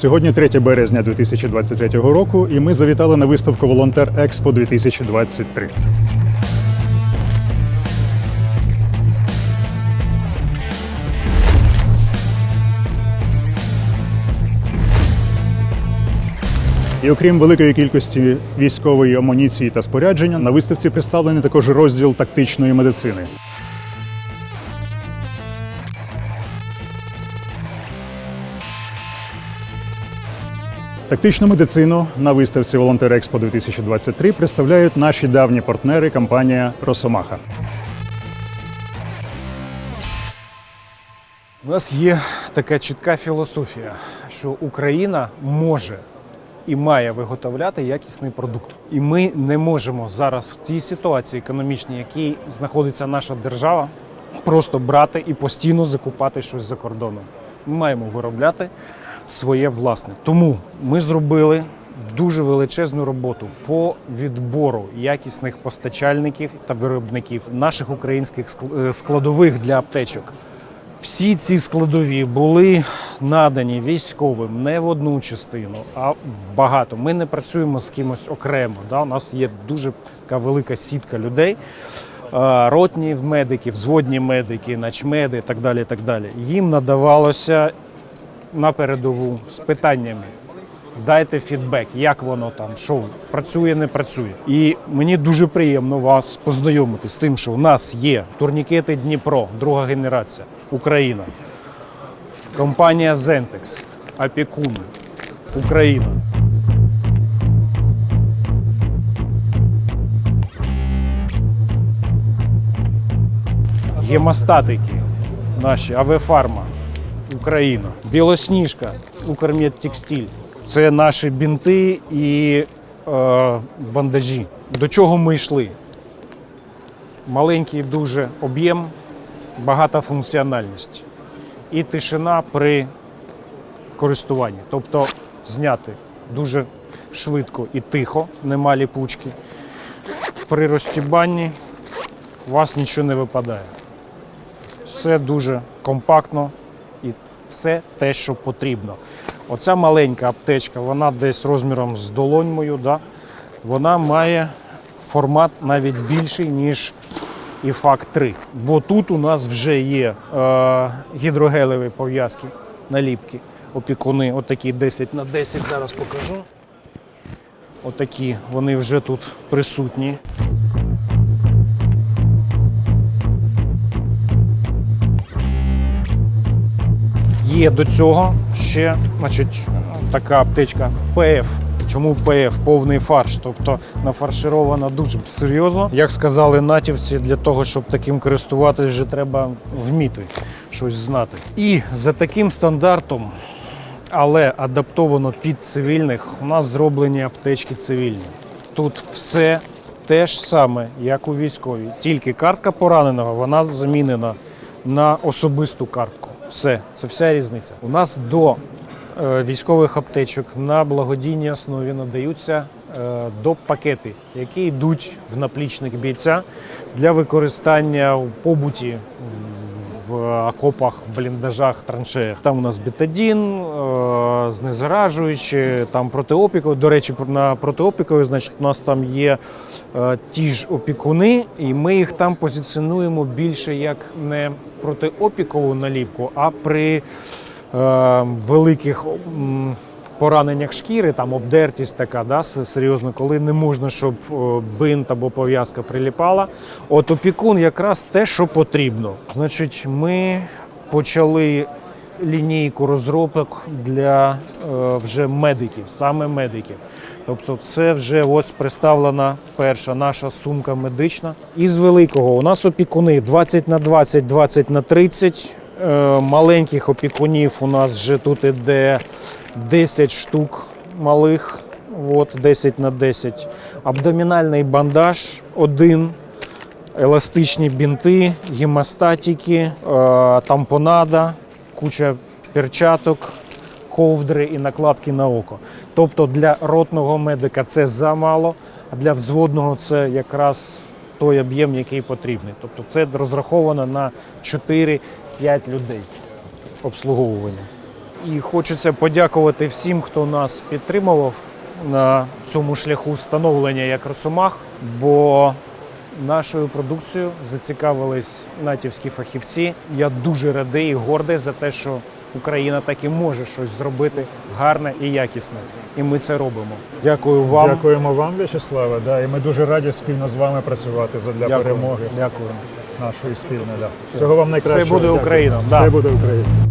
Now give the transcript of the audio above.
Сьогодні 3 березня 2023 року, і ми завітали на виставку Волонтер Експо 2023. І окрім великої кількості військової амуніції та спорядження, на виставці представлений також розділ тактичної медицини. Тактичну медицину на виставці Волонтер Експо 2023 представляють наші давні партнери компанія Росомаха. У нас є така чітка філософія, що Україна може і має виготовляти якісний продукт. І ми не можемо зараз в тій ситуації економічній, якій знаходиться наша держава, просто брати і постійно закупати щось за кордоном. Ми маємо виробляти своє власне. Тому ми зробили дуже величезну роботу по відбору якісних постачальників та виробників наших українських е, складових для аптечок. Всі ці складові були надані військовим не в одну частину, а в багато. Ми не працюємо з кимось окремо. Да? У нас є дуже така велика сітка людей. е, Ротні медики, взводні медики, начмеди і так далі. так далі. Їм надавалося на передову з питаннями. Дайте фідбек, як воно там, що працює, не працює. І мені дуже приємно вас познайомити з тим, що у нас є турнікети Дніпро, друга генерація, Україна, компанія Zentex, Опікун, Україна. Гемостатики наші, Авефарма, Україна, Білосніжка, Укрмедтекстиль. Це наші бінти і е, бандажі. До чого ми йшли? Маленький дуже об'єм, багата функціональність і тишина при користуванні. Тобто зняти дуже швидко і тихо, нема ліпучки. При розтібанні у вас нічого не випадає. Все дуже компактно все те, що потрібно. Оця маленька аптечка, вона десь розміром з долонь мою, да? вона має формат навіть більший, ніж ІФАК 3. Бо тут у нас вже є е, гідрогелеві пов'язки, наліпки, опікуни, отакі 10 на 10 зараз покажу. Отакі, вони вже тут присутні. Є до цього ще значить, така аптечка ПФ. Чому ПФ? Повний фарш, тобто нафарширована дуже серйозно. Як сказали натівці, для того, щоб таким користуватись, вже треба вміти щось знати. І за таким стандартом, але адаптовано під цивільних, у нас зроблені аптечки цивільні. Тут все те ж саме, як у військовій. Тільки картка пораненого вона замінена на особисту картку. Все, це вся різниця. У нас до е, військових аптечок на благодійній основі надаються до доп пакети, які йдуть в наплічник бійця для використання у побуті в окопах, бліндажах, траншеях. Там у нас бетадін, е, знезаражуючі, там протиопікові. До речі, на протиопікові, значить, у нас там є е, ті ж опікуни, і ми їх там позиціонуємо більше як не протиопікову наліпку, а при е, великих пораненнях шкіри, там обдертість така, да, серйозно, коли не можна, щоб бинт або пов'язка приліпала. От опікун якраз те, що потрібно. Значить, ми почали лінійку розробок для е, вже медиків, саме медиків. Тобто, це вже ось представлена перша наша сумка медична. Із великого у нас опікуни 20 на 20, 20 на 30. Е, Маленьких опікунів у нас вже тут іде 10 штук малих, от 10 на 10. Абдомінальний бандаж один, еластичні бінти, гемостатики, е, тампонада, куча перчаток, ковдри і накладки на око. Тобто для ротного медика це замало, а для взводного це якраз той об'єм, який потрібний. Тобто це розраховано на 4-5 людей обслуговування. І хочеться подякувати всім, хто нас підтримував на цьому шляху становлення як Росомах, бо нашою продукцією зацікавились натівські фахівці. Я дуже радий і гордий за те, що Україна таки може щось зробити гарне і якісне. І ми це робимо. Дякую вам. Дякуємо вам, В'ячеславе. Да, і ми дуже раді спільно з вами працювати для Дякую. перемоги Дякую. нашої спільної. Да. Всього вам найкращого. буде Дякую. Україна, Все буде Україна.